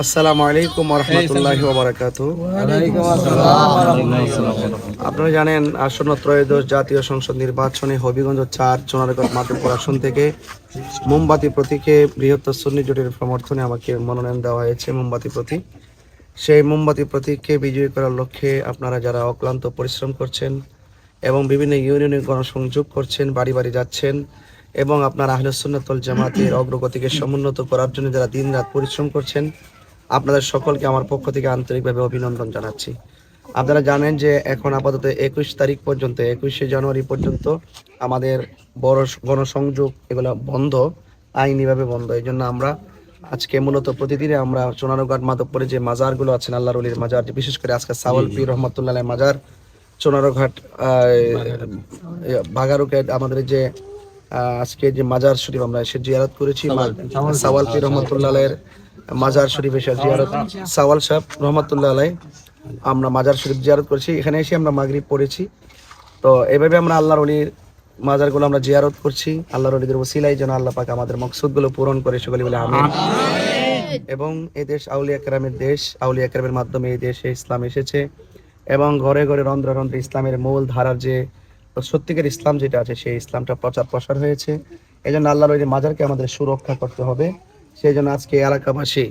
আসসালামু আলাইকুম রহমতুল্লাহি আপনারা জানেন আসন্ন ত্রয়োদশ জাতীয় সংসদ নির্বাচনে হবিগঞ্জ চার চোনারগড় মাধবপুর আসন থেকে মোমবাতি প্রতীকে বৃহত্তর সুন্নি জোটের সমর্থনে আমাকে মনোনয়ন দেওয়া হয়েছে মোমবাতি প্রতীক সেই মোমবাতি প্রতীককে বিজয়ী করার লক্ষ্যে আপনারা যারা অক্লান্ত পরিশ্রম করছেন এবং বিভিন্ন ইউনিয়নে গণসংযোগ করছেন বাড়ি বাড়ি যাচ্ছেন এবং আপনার আহলুসুন্নতল জামাতের অগ্রগতিকে সমুন্নত করার জন্য যারা দিনরাত পরিশ্রম করছেন আপনাদের সকলকে আমার পক্ষ থেকে আন্তরিকভাবে অভিনন্দন জানাচ্ছি। আপনারা জানেন যে এখন আপাতত একুশ তারিখ পর্যন্ত একুশে জানুয়ারি পর্যন্ত আমাদের বড় গণসংযোগ এগুলো বন্ধ আইনিভাবে বন্ধ। এই জন্য আমরা আজকে মূলত প্রতিদিনে আমরা সোনারঘাট মাধবপুরে যে মাজারগুলো আছেন আল্লাহ রলির মাজার বিশেষ করে আজকে সাওয়াল পীর রহমতুল্লাহ মাজার সোনারঘাট বাগারুকে আমাদের যে আজকে যে মাজার শরীফ আমরা এসে জিয়ারত করেছি সাওয়াল পীর রহমতুল্লাহ মাজার শরীফ এসে জিয়ারত সাওয়াল সাহেব রহমতুল্লাহ আলাই আমরা মাজার শরীফ জিয়ারত করেছি। এখানে এসে আমরা মাগরিব পড়েছি। তো এভাবে আমরা আল্লাহর অলির মাজারগুলো আমরা জিয়ারত করছি। আল্লাহর অলিদের ওসিলাই যেন আল্লাহ পাক আমাদের মকসুদগুলো পূরণ করে সকলে বলে আমি এবং এই দেশ আউলিয়া কেরামের দেশ আউলিয়া কেরামের মাধ্যমে এই দেশে ইসলাম এসেছে। এবং ঘরে ঘরে রন্ধ্রে রন্ধ্রে ইসলামের মূল ধারার যে সত্যিকার ইসলাম যেটা আছে, সেই ইসলামটা প্রচার প্রসার হয়েছে। এই জন্য আল্লাহর ওই মাজারকে আমাদের সুরক্ষা করতে হবে। সেই জন্য আজকে এলাকাবাসী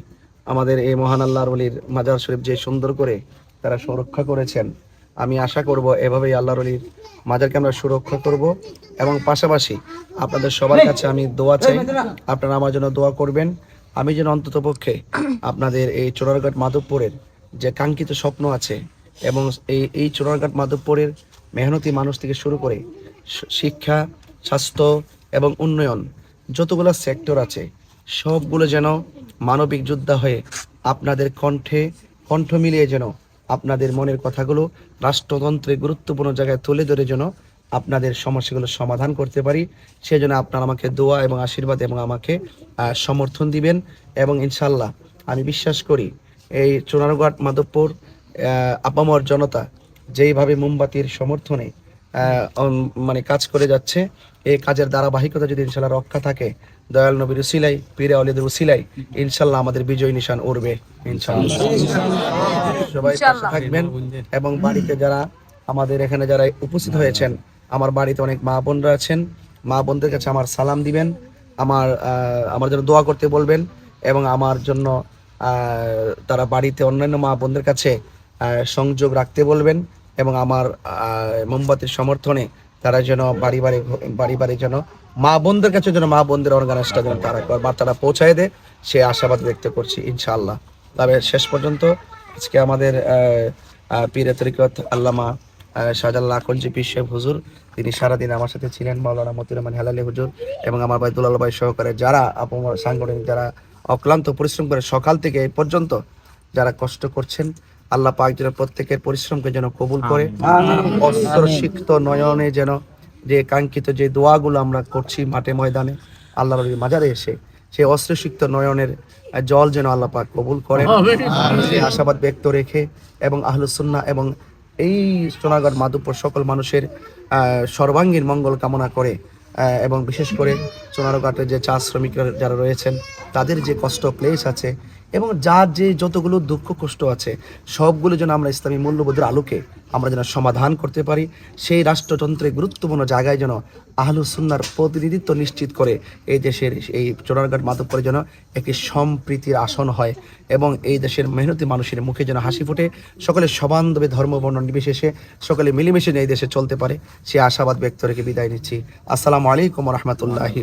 আমাদের এই মহান আল্লাহর অলির মাজার শরীফ যে সুন্দর করে তারা সুরক্ষা করেছেন, আমি আশা করব এভাবেই আল্লাহর অলির মাজারকে আমরা সুরক্ষা করব। এবং পাশাপাশি আপনাদের সবার কাছে আমি দোয়া চাই, আপনারা আমার জন্য দোয়া করবেন। আমি যেন অন্তত পক্ষে আপনাদের এই চোরারঘাট মাধবপুরের যে কাঙ্ক্ষিত স্বপ্ন আছে এবং এই এই চোরারঘাট মাধবপুরের মেহনতি মানুষ থেকে শুরু করে শিক্ষা, স্বাস্থ্য এবং উন্নয়ন যতগুলো সেক্টর আছে, সবগুলো যেন মানবিক যোদ্ধা হয়ে আপনাদের কণ্ঠে, কণ্ঠ মিলিয়ে যেন আপনাদের মনের কথাগুলো রাষ্ট্রতন্ত্রে গুরুত্বপূর্ণ জায়গায় তুলে ধরে যেন আপনাদের সমস্যাগুলো সমাধান করতে পারি। সেজন্য আপনারা আমাকে দোয়া এবং আশীর্বাদ এবং আমাকে সমর্থন দিবেন এবং ইনশাল্লাহ আমি বিশ্বাস করি এই চুনারঘাট, মাধবপুর আপামর জনতা যেইভাবে মোমবাতির সমর্থনে মানে কাজ করে যাচ্ছে এই কাজের ধারাবাহিকতা যদি ইনশাল্লাহ রক্ষা থাকে দয়াল নবীর উসিলাই পীরে আলিদের উসিলাই ইনশাল্লাহ আমাদের বিজয় নিশান উড়বে ইনশাল্লাহ। সবাই পাশে থাকবেন এবং বাড়িতে যারা আমাদের এখানে যারা উপস্থিত হয়েছেন আমার বাড়িতে অনেক মা বোনরা আছেন মা বোনদের কাছে আমার সালাম দিবেন আমার আমার জন্য দোয়া করতে বলবেন এবং আমার জন্য তারা বাড়িতে অন্যান্য মা বোনদের কাছে সংযোগ রাখতে বলবেন। এবং আমার মোমবাতির সমর্থনে তারা যেন বাড়ি বাড়ি বাড়ি বাড়ি যেন মা বোনদের কাছে যেন মা বোনদের অর্গানাইজটা যেন তারা বার্তাটা পৌঁছায় দেয় সে আশাবাদ ব্যক্ত করছি ইনশাআল্লাহ। তবে শেষ পর্যন্ত আজকে আমাদের পীরে তরিকত আল্লামা আহ, শাহজালাল আকলজি পীর হুজুর তিনি সারাদিন আমার সাথে ছিলেন মাওলানা মতির রহমান হেলালি হুজুর এবং আমার ভাই দুলাল ভাই সহকারে যারা আপনার সাংগঠনিক যারা অক্লান্ত পরিশ্রম করে সকাল থেকে এই পর্যন্ত যারা কষ্ট করছেন আল্লাহ পাক যেন প্রত্যেকের পরিশ্রমকে যেন কবুল করে। অস্ত্র সিক্ত নয়নে যেন যে কাঙ্ক্ষিত যে দোয়াগুলো আমরা করছি মাঠে ময়দানে আল্লাহর মাজারে এসে সেই অস্ত্রসিক্ত নয়নের জল যেন আল্লাহ পাক কবুল করেন। সেই আশাবাদ ব্যক্ত রেখে এবং আহলুসুন্না এবং এই সোনাগড় মাধবপুর সকল মানুষের আহ, সর্বাঙ্গীন মঙ্গল কামনা করে এবং বিশেষ করে সোনারঘাটের যে চা শ্রমিকরা যারা রয়েছেন তাদের যে কষ্ট প্লেস আছে এবং যার যে যতগুলো দুঃখ, কষ্ট আছে, সবগুলো যেন আমরা ইসলামী মূল্যবোধের আলোকে আমরা যেন সমাধান করতে পারি, সেই রাষ্ট্রতন্ত্রে গুরুত্বপূর্ণ জায়গায় যেন আহলু সুন্নার প্রতিনিধিত্ব নিশ্চিত করে এই দেশের, এই চোরারঘাট মাধবপুরে যেন একটি সম্প্রীতির আসন হয় এবং এই দেশের মেহনতি মানুষের মুখে যেন হাসি ফুটে। সকলে সবান্ধবে ধর্ম বর্ণ নির্বিশেষে, সকলে মিলেমিশে এই দেশে চলতে পারে, সে আশাবাদ ব্যক্ত রেখে বিদায় নিচ্ছি। আসসালামু আলাইকুম রহমতুল্লাহি